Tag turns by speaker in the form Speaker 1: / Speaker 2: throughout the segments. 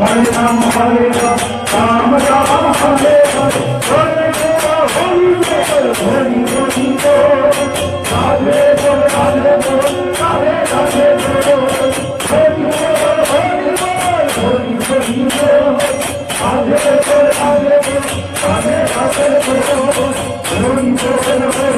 Speaker 1: Hare Rama Hare Rama Thank you.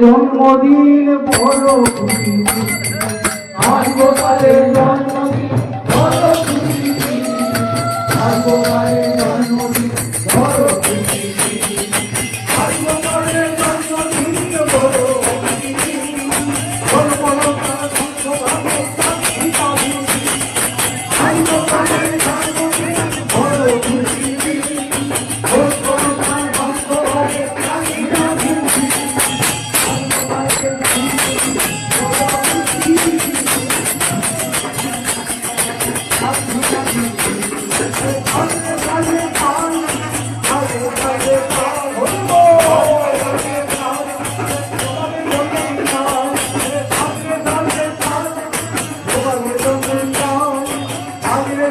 Speaker 1: জন্মদিন বড় আজ গোপালের